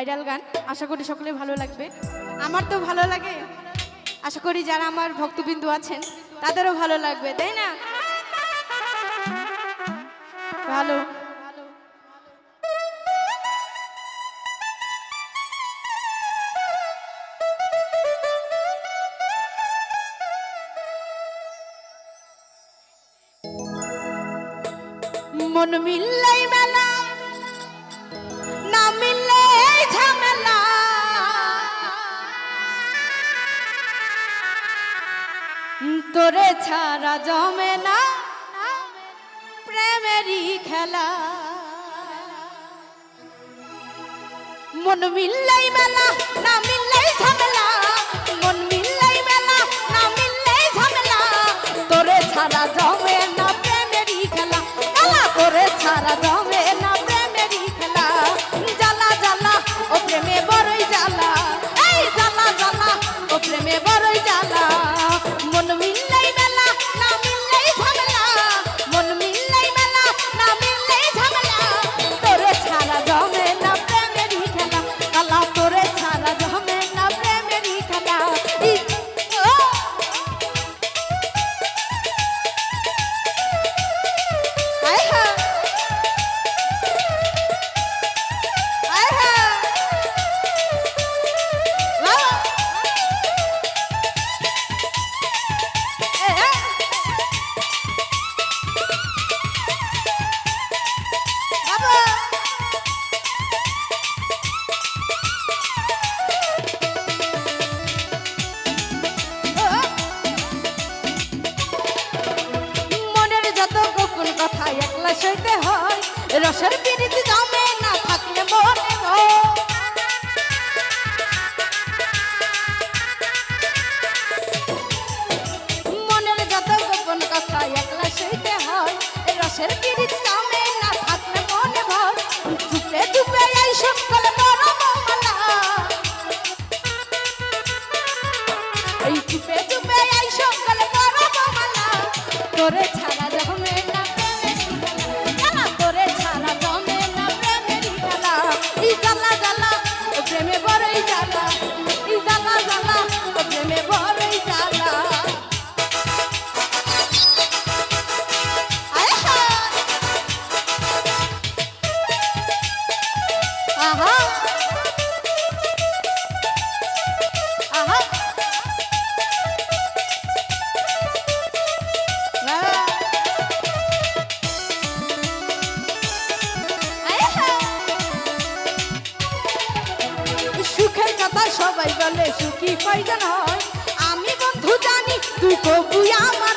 Viral গান। আশা করি সকলে ভালো লাগবে। আমার তো ভালো লাগে। আশা করি যারা আমার ভক্তবিন্দু আছেন, তাদেরও ভালো লাগবে, তাই না? ভালো। মন মিললাই মেলা। তোরে ছাড়া জমে না প্রেমেরই খেলা। মন মিললাই মেলা না মিললাই রসের পিড়িত জমে না থাকলে মনে হয় মনের যত গোপন কথা একলা সইতে হয় রসের পিড়িত জমে না থাকলে মনে ভয় চুপে চুপে এই সকল বড় মালা এই চুপে চুপে এই সকল বড় মালা তোরে জ্বালা জ্বালা কথা সবাই বলে, সুখী কয়জন হয়? আমি বন্ধু জানি, তুই কবুই আমার।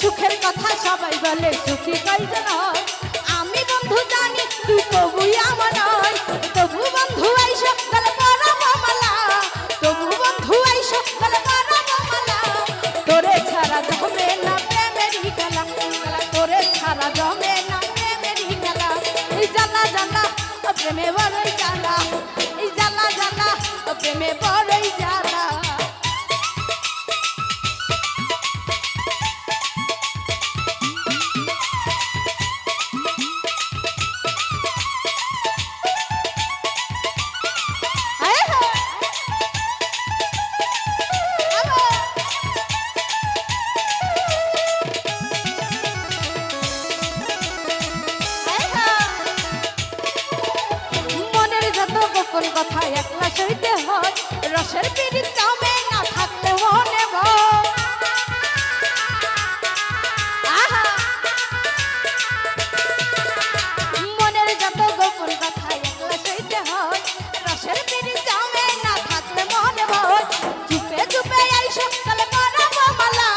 সুখের কথা সবাই বলে, সুখী কয়জন হয়? হায়। হায়। কথা একলা সইতে হয় রসের পিড়িত জমে না থাকলে আহা! মনের যত গোপন কথা একলা সইতে হয়, রসের পিড়ি জমে না থাকলে ভয় চুপে চুপে এই সকাল মালা।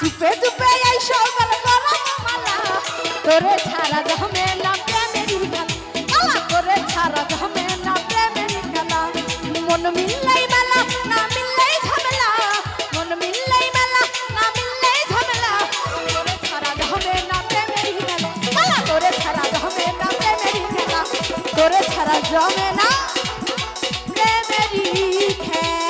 চুপে চুপে এই সকাল মালা। তোরে তোরে ছাড়া জমে না। প্রেমেরই খেয়ে